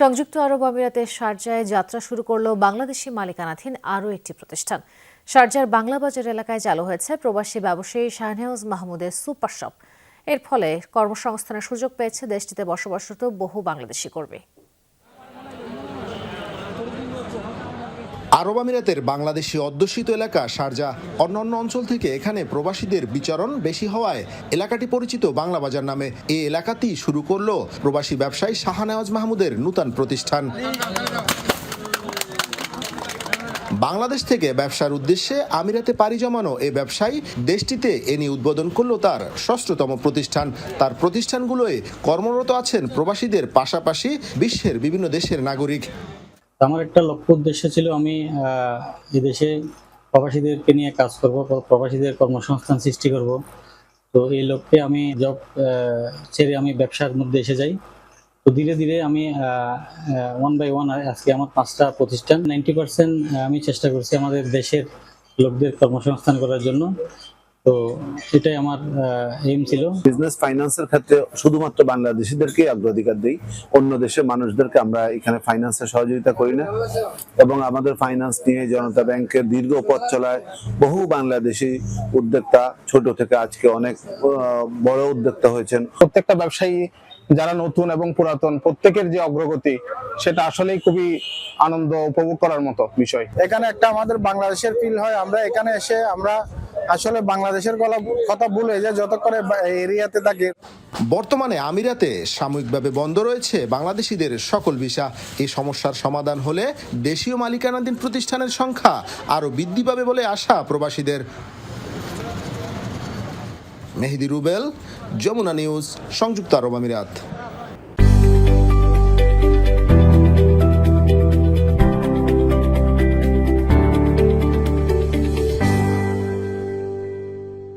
সংযুক্ত আরব আমিরাতের শারজায় যাত্রা শুরু করল বাংলাদেশি মালিকানাধীন আরও একটি প্রতিষ্ঠান। শারজার বাংলা বাজার এলাকায় চালু হয়েছে প্রবাসী ব্যবসায়ী শাহনেওয়াজ মাহমুদের সুপার শপ। এর ফলে কর্মসংস্থানের সুযোগ পেয়েছে দেশটিতে বসবাসরত বহু বাংলাদেশি কর্মী। আরব আমিরাতের বাংলাদেশি অধ্যুষিত এলাকা শারজা, অন্যান্য অঞ্চল থেকে এখানে প্রবাসীদের বিচরণ বেশি হওয়ায় এলাকাটি পরিচিত বাংলা বাজার নামে। এই এলাকাতেই শুরু করল প্রবাসী ব্যবসায়ী শাহানেওয়াজ মাহমুদের নূতন প্রতিষ্ঠান। বাংলাদেশ থেকে ব্যবসার উদ্দেশ্যে আমিরাতে পাড়ি জমানো এ ব্যবসায়ী দেশটিতে এ নিয়ে উদ্বোধন করল তার ষষ্ঠতম প্রতিষ্ঠান। তার প্রতিষ্ঠানগুলোয় কর্মরত আছেন প্রবাসীদের পাশাপাশি বিশ্বের বিভিন্ন দেশের নাগরিক। আমার একটা লক্ষ্য উদ্দেশ্য ছিল আমি আহ, এই দেশে প্রবাসীদেরকে নিয়ে কাজ করব প্রবাসীদের কর্মসংস্থান সৃষ্টি করব। তো এই লক্ষ্যে আমি জব ছেড়ে আমি ব্যবসার মধ্যে এসে যাই। তো ধীরে ধীরে আমি ওয়ান বাই ওয়ান আজকে আমার পাঁচটা প্রতিষ্ঠান। নাইনটি পার্সেন্ট আমি চেষ্টা করছি আমাদের দেশের লোকদের কর্মসংস্থান করার জন্য। তো এটাই আমার এইম ছিল। বিজনেস ফাইন্যান্সের ক্ষেত্রে শুধুমাত্র বাংলাদেশিদেরকে অগ্রাধিকার দিই অন্য দেশের মানুষদেরকে আমরা এখানে ফাইন্যান্সে সহযোগিতা করি না। এবং আমাদের ফাইন্যান্স নিয়ে জনতা ব্যাংকের দীর্ঘ পথ চলায় বহু বাংলাদেশি উদ্যোক্তা ছোট থেকে আজকে অনেক আহ, বড় উদ্যোক্তা হয়েছেন। প্রত্যেকটা ব্যবসায়ী যারা নতুন এবং পুরাতন প্রত্যেকের যে অগ্রগতি সেটা আসলেই খুবই আনন্দ উপভোগ করার মতো বিষয়। এখানে একটা আমাদের বাংলাদেশের ফিল হয় আমরা এখানে এসে আমরা আসলে বাংলাদেশের কথা ভুলে যাই যতক্ষণ এরিয়াতে থাকি। বর্তমানে আমিরাতে সাময়িকভাবে বন্ধ রয়েছে বাংলাদেশিদের সকল ভিসা। এই সমস্যার সমাধান হলে দেশীয় মালিকানাধীন প্রতিষ্ঠানের সংখ্যা আরও বৃদ্ধি পাবে বলে আশা প্রবাসীদের। মেহেদি রুবেল, যমুনা নিউজ, সংযুক্ত আরব আমিরাত।